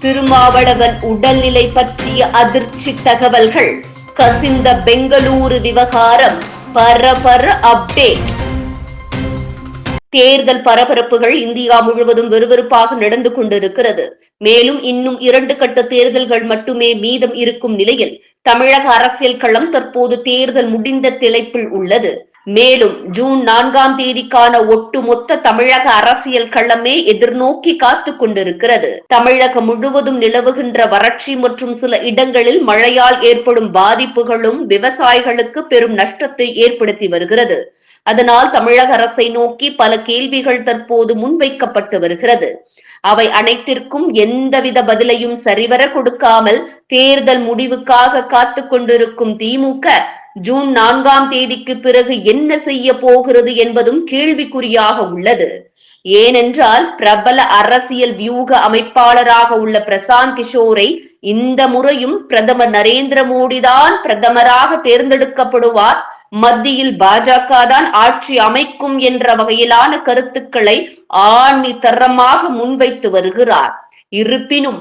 திருமாவளவன் உடல்நிலை பற்றிய அதிர்ச்சி தகவல்கள். கசிந்த பெங்களூரு விவகாரம் பரபர அப்டேட். தேர்தல் பரபரப்புகள் இந்தியா முழுவதும் விறுவிறுப்பாக நடந்து கொண்டிருக்கிறது. மேலும் இன்னும் இரண்டு கட்ட தேர்தல்கள் மட்டுமே மீதம் இருக்கும் நிலையில் தமிழக அரசியல் களம் தற்போது தேர்தல் முடிந்த திளைப்பில் உள்ளது. மேலும் ஜூன் நான்காம் தேதிக்கான ஒட்டுமொத்த தமிழக அரசியல் களமே எதிர்நோக்கி காத்து கொண்டிருக்கிறது. தமிழகம் முழுவதும் நிலவுகின்ற வறட்சி மற்றும் சில இடங்களில் மழையால் ஏற்படும் பாதிப்புகளும் விவசாயிகளுக்கு பெரும் நஷ்டத்தை ஏற்படுத்தி வருகிறது. அதனால் தமிழக அரசை நோக்கி பல கேள்விகள் தற்போது முன்வைக்கப்பட்டு வருகிறது. அவை அனைத்திற்கும் எந்தவித பதிலையும் சரிவர கொடுக்காமல் தேர்தல் முடிவுக்காக காத்து கொண்டிருக்கும் திமுக ஜூன் நான்காம் தேதிக்கு பிறகு என்ன செய்ய போகிறது என்பதும் கேள்விக்குறியாக உள்ளது. ஏனென்றால் பிரபல அரசியல் வியூக அமைப்பாளராக உள்ள பிரசாந்த் கிஷோரை இந்த முறையும் பிரதமர் நரேந்திர மோடி தான் பிரதமராக தேர்ந்தெடுக்கப்படுவார். மத்தியில் பாஜக தான் ஆட்சி அமைக்கும் என்ற வகையிலான கருத்துக்களை ஆணி தரமாக முன்வைத்து வருகிறார். இருப்பினும்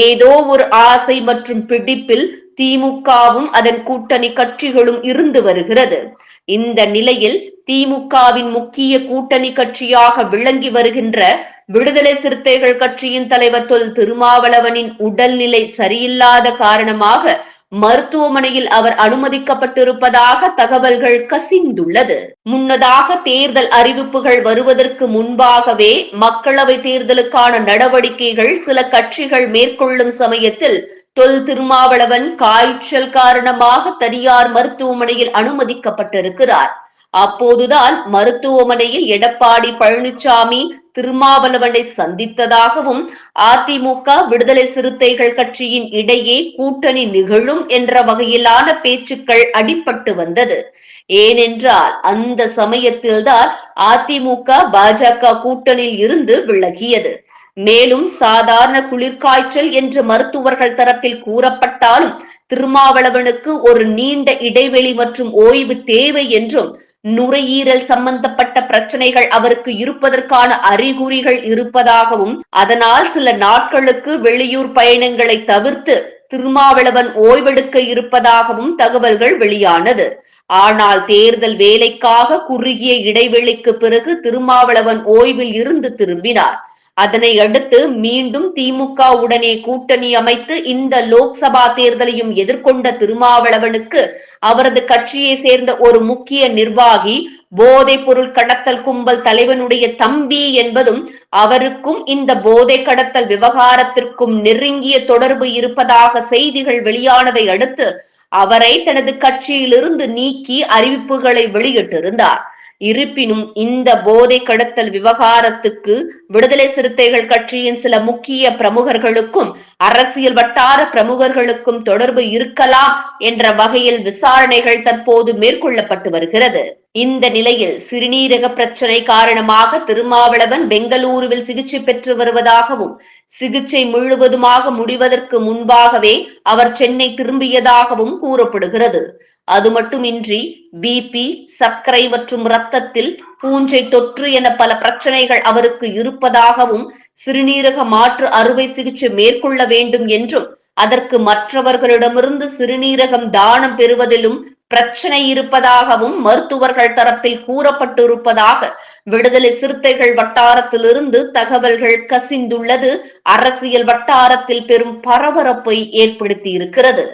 ஏதோ ஒரு ஆசை மற்றும் பிடிப்பில் திமுகவும் அதன் கூட்டணி கட்சிகளும் இருந்து வருகிறது. இந்த நிலையில் திமுகவின் முக்கிய கூட்டணி கட்சியாக விளங்கி வருகின்ற விடுதலை சிறுத்தைகள் கட்சியின் தலைவர் தொல் திருமாவளவனின் உடல்நிலை சரியில்லாத காரணமாக மருத்துவமனையில் அவர் அனுமதிக்கப்பட்டிருப்பதாக தகவல்கள் கசிந்துள்ளது. முன்னதாக தேர்தல் அறிவிப்புகள் வருவதற்கு முன்பாகவே மக்களவை தேர்தலுக்கான நடவடிக்கைகள் சில கட்சிகள் மேற்கொள்ளும் சமயத்தில் தொல் திருமாவளவன் காய்ச்சல் காரணமாக தனியார் மருத்துவமனையில் அனுமதிக்கப்பட்டிருக்கிறார். அப்போதுதான் மருத்துவமனையில் எடப்பாடி பழனிசாமி திருமாவளவனை சந்தித்ததாகவும் அதிமுக விடுதலை சிறுத்தைகள் கட்சியின் இடையே கூட்டணி நிகழும் என்ற வகையிலான பேச்சுக்கள் அடிபட்டு வந்தது. ஏனென்றால் அந்த சமயத்தில்தான் அதிமுக பாஜக கூட்டணியில் இருந்து விலகியது. மேலும் சாதாரண குளிர்காய்ச்சல் என்று மருத்துவர்கள் தரப்பில் கூறப்பட்டாலும் திருமாவளவனுக்கு ஒரு நீண்ட இடைவெளி மற்றும் ஓய்வு தேவை என்றும் நுரையீரல் சம்பந்தப்பட்ட பிரச்சனைகள் அவருக்கு இருப்பதற்கான அறிகுறிகள் இருப்பதாகவும் அதனால் சில நாட்களுக்கு வெளியூர் பயணங்களை தவிர்த்து திருமாவளவன் ஓய்வெடுக்க இருப்பதாகவும் தகவல்கள் வெளியானது. ஆனால் தேர்தல் வேலைக்காக குறுகிய இடைவெளிக்கு பிறகு திருமாவளவன் ஓய்வில் இருந்து திரும்பினார். அதனை அடுத்து மீண்டும் திமுக உடனே கூட்டணி அமைத்து இந்த லோக்சபா தேர்தலையும் எதிர்கொண்ட திருமாவளவனுக்கு அவரது கட்சியை சேர்ந்த ஒரு முக்கிய நிர்வாகி போதைப் பொருள் கடத்தல் கும்பல் தலைவனுடைய தம்பி என்பதும் அவருக்கும் இந்த போதை கடத்தல் விவகாரத்திற்கும் நெருங்கிய தொடர்பு இருப்பதாக செய்திகள் வெளியானதை அடுத்து அவரை தனது கட்சியிலிருந்து நீக்கி அறிவிப்புகளை வெளியிட்டிருந்தார். இருப்பினும் இந்த போதை கடத்தல் விவகாரத்துக்கு விடுதலை சிறுத்தைகள் கட்சியின் சில முக்கிய பிரமுகர்களுக்கும் அரசியல் வட்டார பிரமுகர்களுக்கும் தொடர்பு இருக்கலாம் என்ற வகையில் விசாரணைகள் தற்போது மேற்கொள்ளப்பட்டு வருகிறது. இந்த நிலையில் சிறுநீரக பிரச்சனை காரணமாக திருமாவளவன் பெங்களூருவில் சிகிச்சை பெற்று வருவதாகவும் சிகிச்சை முழுவதுமாக முடிவதற்கு முன்பாகவே அவர் சென்னை திரும்பியதாகவும் கூறப்படுகிறது. அது மட்டுமின்றி பிபி சர்க்கரை மற்றும் இரத்தத்தில் பூஞ்சை தொற்று என பல பிரச்சனைகள் அவருக்கு இருப்பதாகவும் சிறுநீரக மாற்று அறுவை சிகிச்சை மேற்கொள்ள வேண்டும் என்றும் அதற்கு மற்றவர்களிடமிருந்து சிறுநீரகம் தானம் பெறுவதிலும் பிரச்சனை இருப்பதாகவும் மருத்துவர்கள் தரப்பில் கூறப்பட்டிருப்பதாக விடுதலை சிறுத்தைகள் வட்டாரத்திலிருந்து தகவல்கள் கசிந்துள்ளது. அரசியல் வட்டாரத்தில் பெரும் பரபரப்பை ஏற்படுத்தி இருக்கிறது